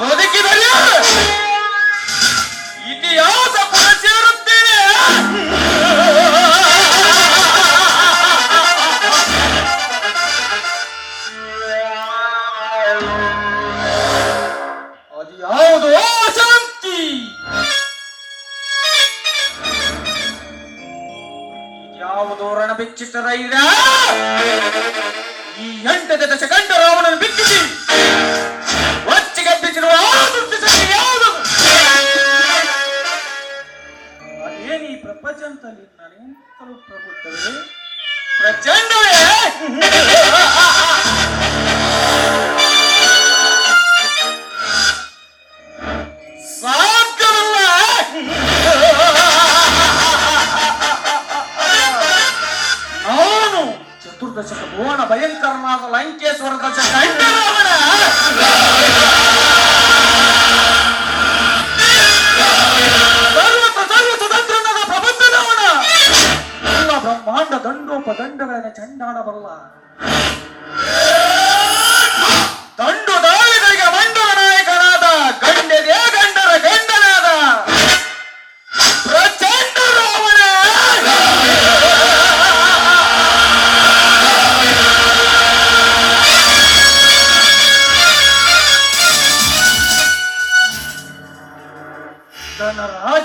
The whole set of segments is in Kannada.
ಬದುಕಿದಲ್ಲಿ ಇತಿಹಾಸ ಸೇರುತ್ತೇನೆ ಅದು ಯಾವುದೋ? ಶಾಂತಿ. ಯಾವುದೋ? ರಣಭಿಕ್ಷಿತರ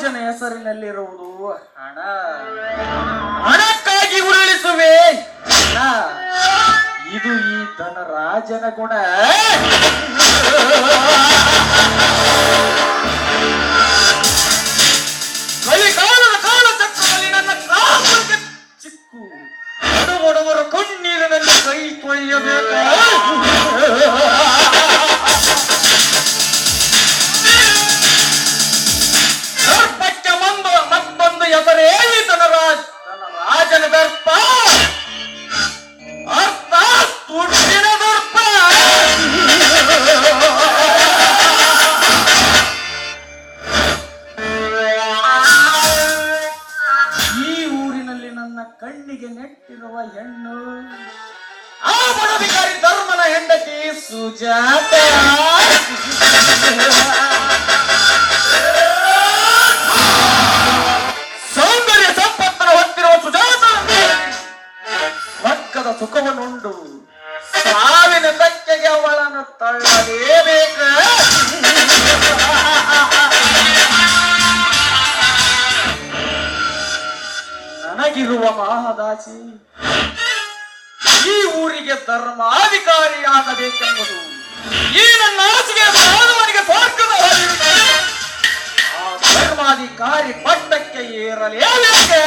ರಾಜನ ಹೆಸರಿನಲ್ಲಿರುವುದು ಹಣ. ಹಣಕ್ಕಾಗಿ ಉರುಳಿಸುವೆ. ಇದು ಈ ಧನರಾಜನ ಗುಣ. ಚಿಕ್ಕು. ಕಣ್ಣೀರಿನಲ್ಲಿ ಕೈ ತೊಳೆಯಬೇಕು. ಈ ಊರಿಗೆ ಧರ್ಮಾಧಿಕಾರಿಯಾಗಬೇಕೆಂಬುದು ಈ ನನ್ನ ಆಸೆಗೆ ಮಾನವನಿಗೆ ಸ್ವರ್ಗದ. ಆ ಧರ್ಮಾಧಿಕಾರಿ ಪಟ್ಟಕ್ಕೆ ಏರಲೇಬೇಕೆ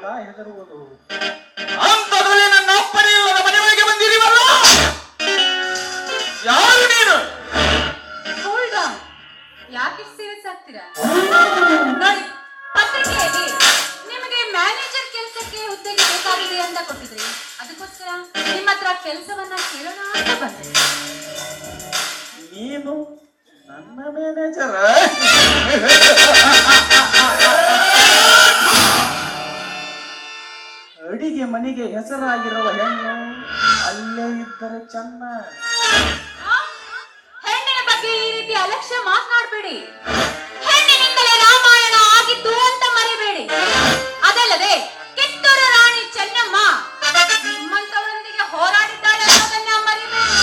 ಬರಿವೆ ಕೂಡ ಹೆದರುವುದು ಮನೆಗೆ ಹೆಸರಾಗಿರುವ ಹೆಣ್ಣು ಅಲ್ಲೇ ಇದ್ದರೆ ಚೆನ್ನ. ಹೆಣ್ಣಿನ ಬಗ್ಗೆ ಈ ರೀತಿ ಅಲಕ್ಷ್ಯ ಮಾತನಾಡಬೇಡಿ. ಹೆಣ್ಣಿನಿಂದಲೇ ರಾಮಾಯಣ ಆಗಿದ್ದು ಅಂತ ಮರಿಬೇಡಿ. ಅದಲ್ಲದೆ ಕಿತ್ತೂರು ರಾಣಿ ಚೆನ್ನಮ್ಮ ನಿಮ್ಮಂತವರೊಂದಿಗೆ ಹೋರಾಡಿದ್ದಾಳೆ ಅನ್ನೋದನ್ನ ಮರಿಬೇಡಿ.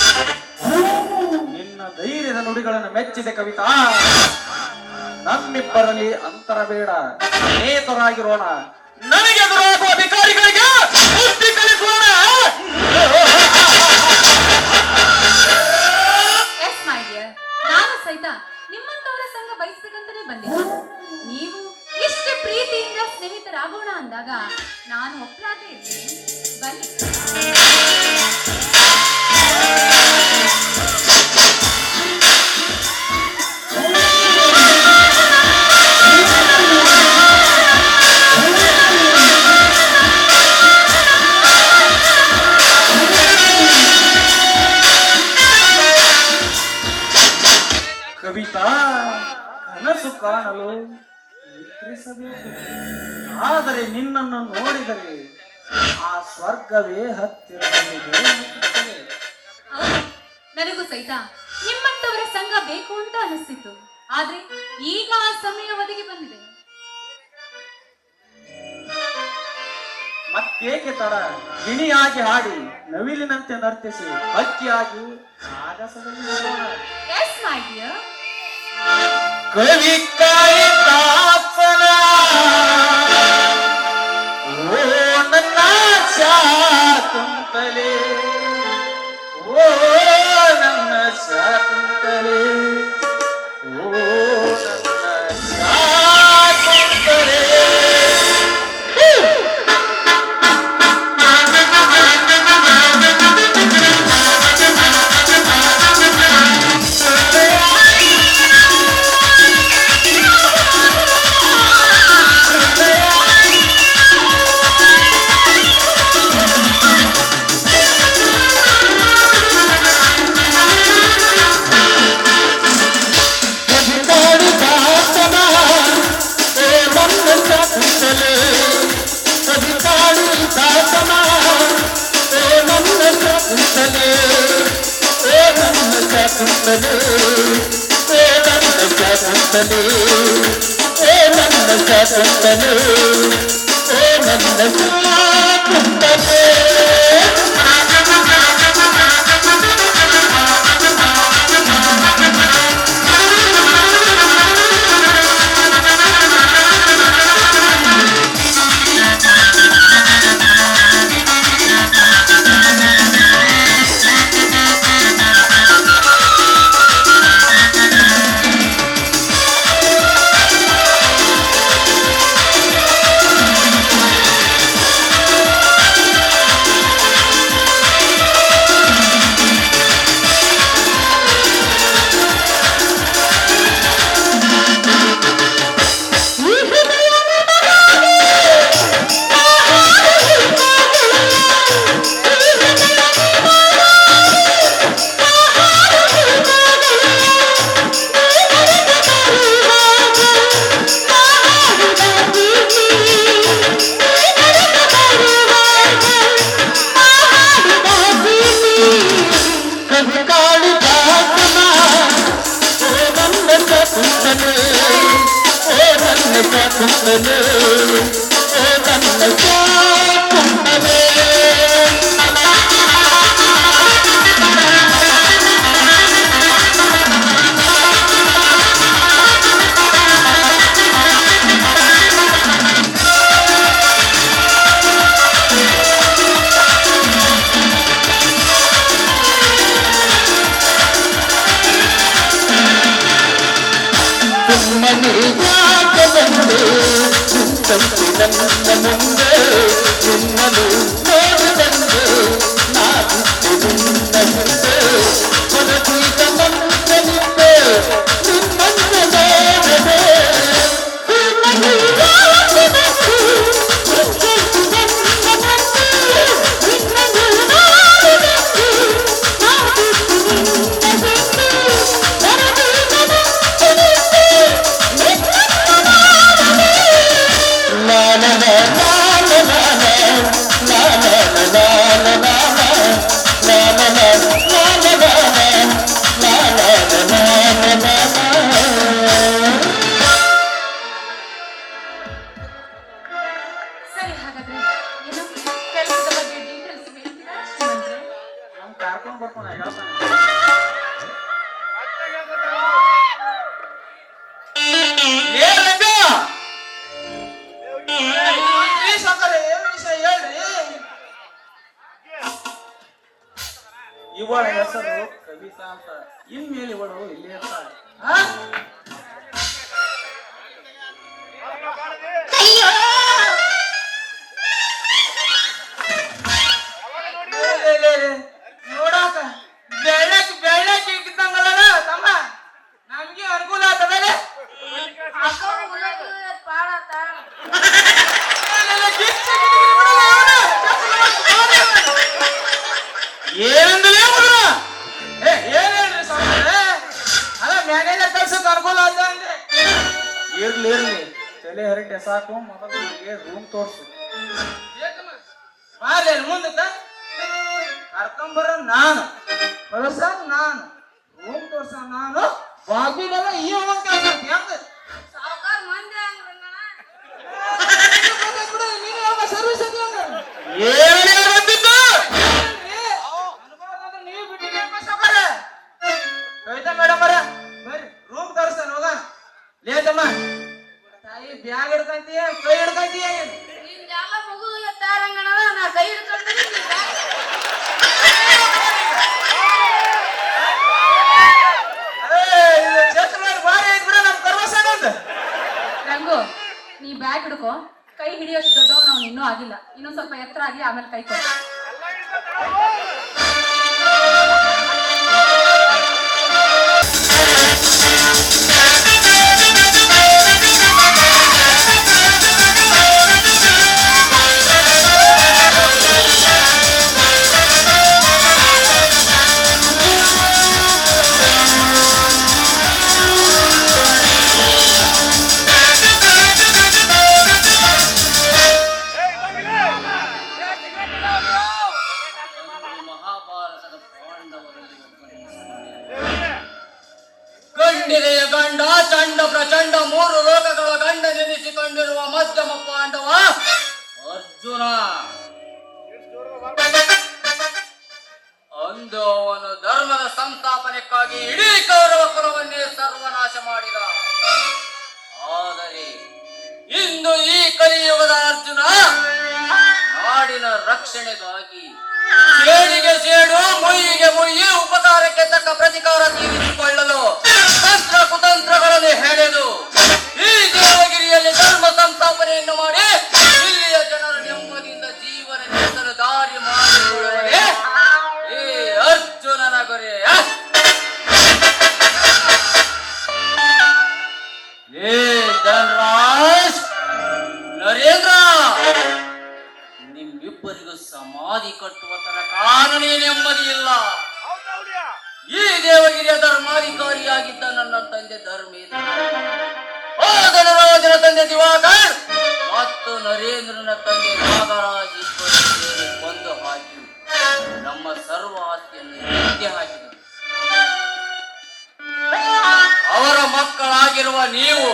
ನಿನ್ನ ಧೈರ್ಯದ ನುಡಿಗಳನ್ನು ಮೆಚ್ಚಿದೆ ಕವಿತಾ. ನಮ್ಮಿಬ್ಬರಲ್ಲಿ ಅಂತರ ಬೇಡ. ನೇತರಾಗಿರೋಣ ನನಗೆ ಎದುರಾಗುವ ಅಧಿಕಾರಿಗಳಿಗೆ ಬುದ್ಧಿ ಕಲಿಸೋಣ ಎಸ್ ಮೈ ನಾನು ಸಹಿತ ನಿಮ್ಮಂತವರ ಸಂಘ ಬಯಸ್ಬೇಕಂತಾನೆ ಬಂದಿದ್ದೆ. ನೀವು ಇಷ್ಟು ಪ್ರೀತಿಯಿಂದ ಸ್ನೇಹಿತರಾಗೋಣ ಅಂದಾಗ ನಾನು ಒಪ್ಪಲಾಗೇ ಇದ್ದೀನಿ. ಬನ್ನಿ. ಆದರೆ ನಿನ್ನನ್ನು ನೋಡಿದರೆ ಆ ಸ್ವರ್ಗವೇ ಹತ್ತಿರ ನನಗೂ ಸಹಿತ ನಿಮ್ಮಂತವರ ಸಂಘ ಬೇಕು ಅಂತ ಅನಿಸ್ತಿತ್ತು ಆದ್ರೆ ಈಗ ಆ ಸಮಯ ಒದಗಿ ಬಂದಿದೆ. ಮತ್ತೇಕೆ ತಡ? ಗಿಣಿಯಾಗಿ ಹಾಡಿ ನವಿಲಿನಂತೆ ನರ್ತಿಸಿ ಹಕ್ಕಿಯಾಗಿ ಆಗಸದಲ್ಲಿ ಹೋಗೋಣ. ಎಸ್ ಮೈ ಡಿಯರ್ ಕವಿ ಕಾಳಿದಾಸನ ಓ ನಮ್ಮ ಶಾಕುಂತಲೆ ನಾನು ಬಾಗಿಲೆಲ್ಲ ಈ ಅವಂಕಾರ ಹೆಂಗ? ಸರ್ವಿಸ್ ಏ ಇಂದು ಅವನು ಧರ್ಮದ ಸಂಸ್ಥಾಪನೆಕ್ಕಾಗಿ ಇಡೀ ಕೌರವ ಕುಲವನ್ನೇ ಸರ್ವನಾಶ ಮಾಡಿದ. ಆದರೆ ಇಂದು ಈ ಕಲಿಯುಗದ ಅರ್ಜುನ ನಾಡಿನ ರಕ್ಷಣೆಗಾಗಿ ಸೇಡಿಗೆ ಸೇಡು ಮೊಯ್ಯಿಗೆ ಮೊಯ್ಯಿ ಉಪಕಾರಕ್ಕೆ ತಕ್ಕ ಪ್ರತಿಕಾರ ತೀರಿಸಿಕೊಳ್ಳಲು ತಂತ್ರ ಕುತಂತ್ರಗಳನ್ನು ಹೆಣೆದು ಈ ದೇವಗಿರಿಯಲ್ಲಿ ಧರ್ಮ ಸಂಸ್ಥಾಪನೆಯನ್ನು ಮಾಡಿ ಇಬ್ಬರಿಗೂ ಸಮಾಧಿ ಕಟ್ಟುವ ತನಕ ಕಾನನೇ ನೆಮ್ಮದಿ ಇಲ್ಲ. ಈ ದೇವಗಿರಿಯ ಧರ್ಮಾಧಿಕಾರಿಯಾಗಿದ್ದ ನನ್ನ ತಂದೆ ಧರ್ಮೇಂದ್ರ ತಂದೆ ದಿವಾಕರ್. ಮತ್ತು ನರೇಂದ್ರನ ತಂದೆ ನಾಗರಾಜ್ ಇಬ್ಬರು ಬಂದು ಹಾಕಿ ನಮ್ಮ ಸರ್ವ ಆಸ್ತಿಯನ್ನು ಹಿಂದೆ ಹಾಕಿದರು. ಅವರ ಮಕ್ಕಳಾಗಿರುವ ನೀವು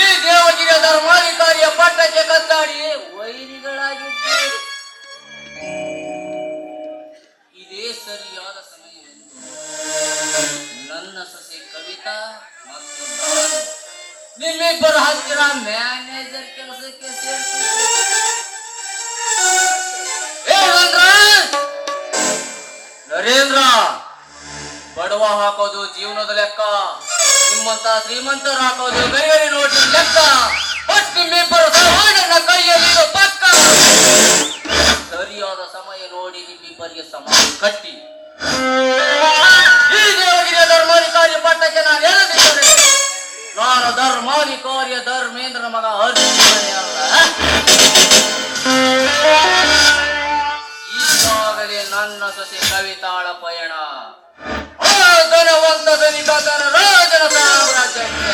ಈ ದೇವಗಿರಿಯ ಧರ್ಮಾಧಿಕಾರಿಯ ಪಟ್ಟಕ್ಕೆ ಕತ್ತಾಡಿ ವೈರಿಗಳಾಗಿದ್ದೀರಿ. ಇದೇ ಸರಿಯಾದ ಸಮಯ ನನ್ನ ಸೊಸೆ ಕವಿತಾ ಮತ್ತು ನಾನು ಹತ್ತಿರ ಮ್ಯಾನೇಜರ್ ಕೆಲಸಕ್ಕೆ ನರೇಂದ್ರ, ಬಡವ ಹಾಕೋದು ಜೀವನದ ಲೆಕ್ಕ. ನಿಮ್ಮಂತ ಶ್ರೀಮಂತರು ಹಾಕೋದು ಗೈಗರಿ ನೋಡಿ ಲೆಕ್ಕ. ಒಟ್ಟು ನಿಮ್ಮಿಬ್ಬರು ಸಮಾಜನ ಕೈಯಲ್ಲಿ ಪಕ್ಕ. ಸರಿಯಾದ ಸಮಯ ನೋಡಿ ನಿಮ್ಮಿಬ್ಬರಿಗೆ ಸಮಾಜ ಕಟ್ಟಿ. ಧರ್ಮಾಧಿಕಾರಿ ಪಟ್ಟಕ್ಕೆ ನಾನು ಎಳೆದಿದ್ದರೆ ನಾನು ಧರ್ಮಾಧಿಕಾರಿಯ ಧರ್ಮೇಂದ್ರ ಮಗ ಅರ್ಜುನನೇ ಈಗಾಗಲೇ ನನ್ನ ಸೊಸೆ ಕವಿತಾಳ ಪಯಣ. ಆ ಧನವಂತ ಧನಿಕತನ ರಾಜನ ಸಾಮ್ರಾಜ್ಯಕ್ಕೆ.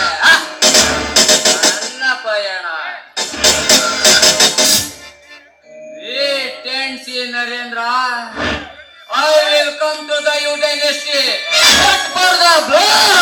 GST. What for the blood?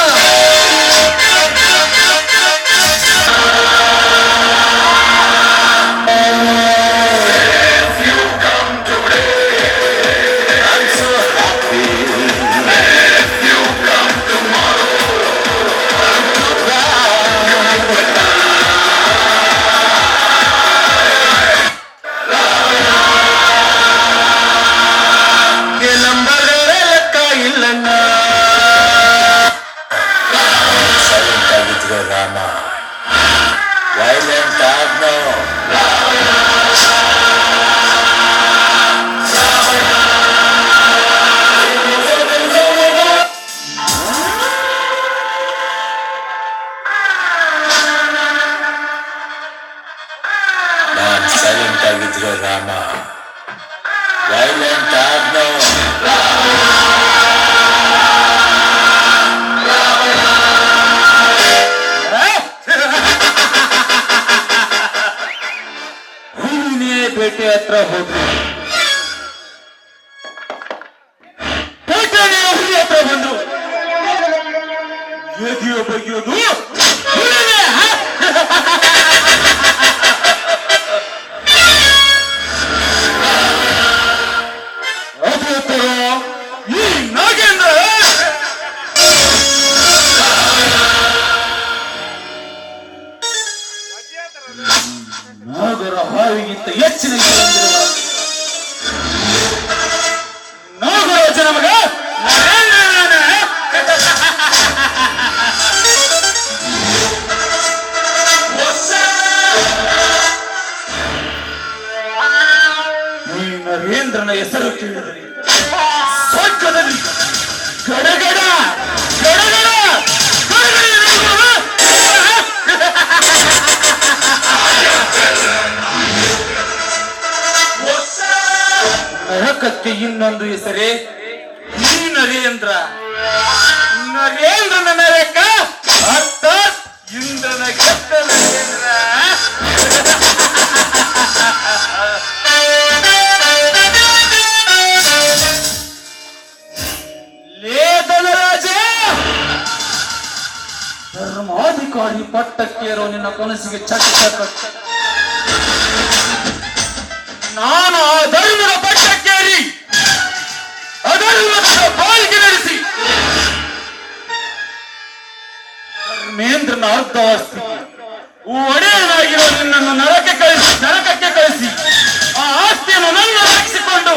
Rama. While I am etrafında. Tekrar yavrum etrafında. Ne diyor peki? Dur! ಅರ್ಧವಾಸ್ತಿ ಒಡೆಯನಾಗಿರೋ ನಿನ್ನನ್ನು ನರಕ್ಕೆ ಕಳಿಸಿ, ನರಕಕ್ಕೆ ಕಳಿಸಿ. ಆ ಆಸ್ತಿಯನ್ನು ನನ್ನ ರಕ್ಷಿಸಿಕೊಂಡು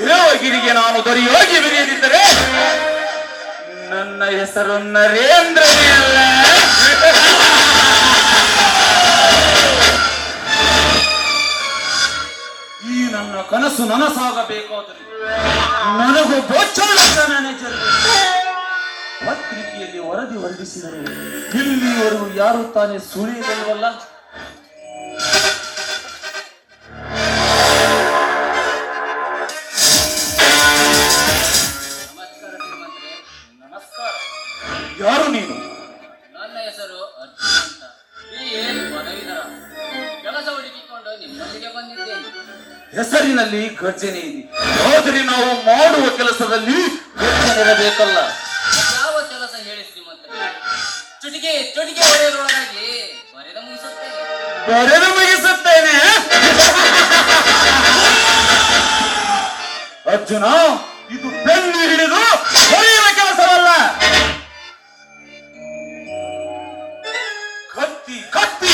ದೇವಗಿರಿಗೆ ನಾನು ದೊರೆಯೋಗಿ ಬಿರಿಯದಿದ್ದರೆ ನನ್ನ ಹೆಸರು ನರೇಂದ್ರನೇ ಅಲ್ಲ ನನ್ನ ಕನಸು ನನಸಾಗಬೇಕಾದರೆ ನನಗೂ ಗೋಚರ ಮ್ಯಾನೇಜರ್ ಪತ್ರಿಕೆಯಲ್ಲಿ ವರದಿ ಹೊರಡಿಸಿದರು ಇಲ್ಲಿವರೆಗೂ ಯಾರು ತಾನೇ ಸುಳಿಯಲಿಲ್ವಲ್ಲ ಹೆಸರಿನಲ್ಲಿ ಗರ್ಜನೆ ಇದೆ. ಆದರೆ ನಾವು ಮಾಡುವ ಕೆಲಸದಲ್ಲಿ ಇರಬೇಕಲ್ಲ. ಯಾವ ಕೆಲಸ ಹೇಳಿ ಶ್ರೀಮಂತರೇ? ಹೊಡೆಯೋದ್ರೊಳಗಾಗಿ ಬರೆದ ಮುಗಿಸುತ್ತೇನೆ. ಬರೆದು ಮುಗಿಸುತ್ತೇನೆ. ಅರ್ಜುನ ಇದು ಬೆನ್ನು ಹಿಡಿದು ಹೊಡೆಯುವ ಕೆಲಸವಲ್ಲ. ಕತ್ತಿ ಕತ್ತಿ.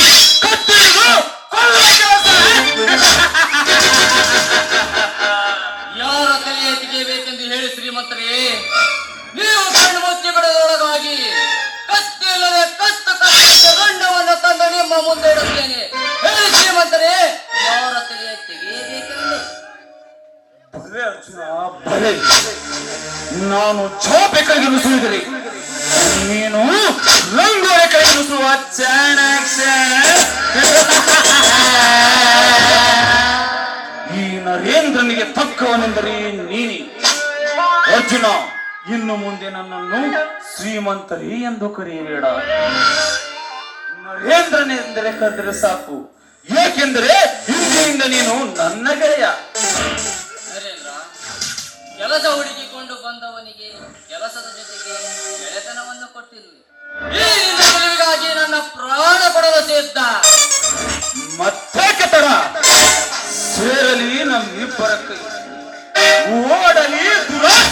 ಅವನನ್ನು ಶ್ರೀಮಂತರೇ ಎಂದು ಕರೆಯಬೇಡ ನರೇಂದ್ರನೆಂದರೆ ಕರೆದರೆ ಸಾಕು. ಏಕೆಂದರೆ ಇಂದಿನಿಂದ ನೀನು ನನ್ನ ಗೆಳೆಯ. ಕೆಲಸ ಹುಡುಕಿಕೊಂಡು ಬಂದವನಿಗೆ ಕೆಲಸದ ಜೊತೆಗೆ ಗೆಳೆತನವನ್ನು ಕೊಟ್ಟಿರುವೆ. ನನ್ನ ಪ್ರಾಣ ಕೊಡಲು ಸೇದ್ದ ಮತ್ತೆ ತರ ಸೇರಲಿ ನಮ್ಮಿಬ್ಬರ ಕೈ. ಓಡಲಿ ದುರಾಸ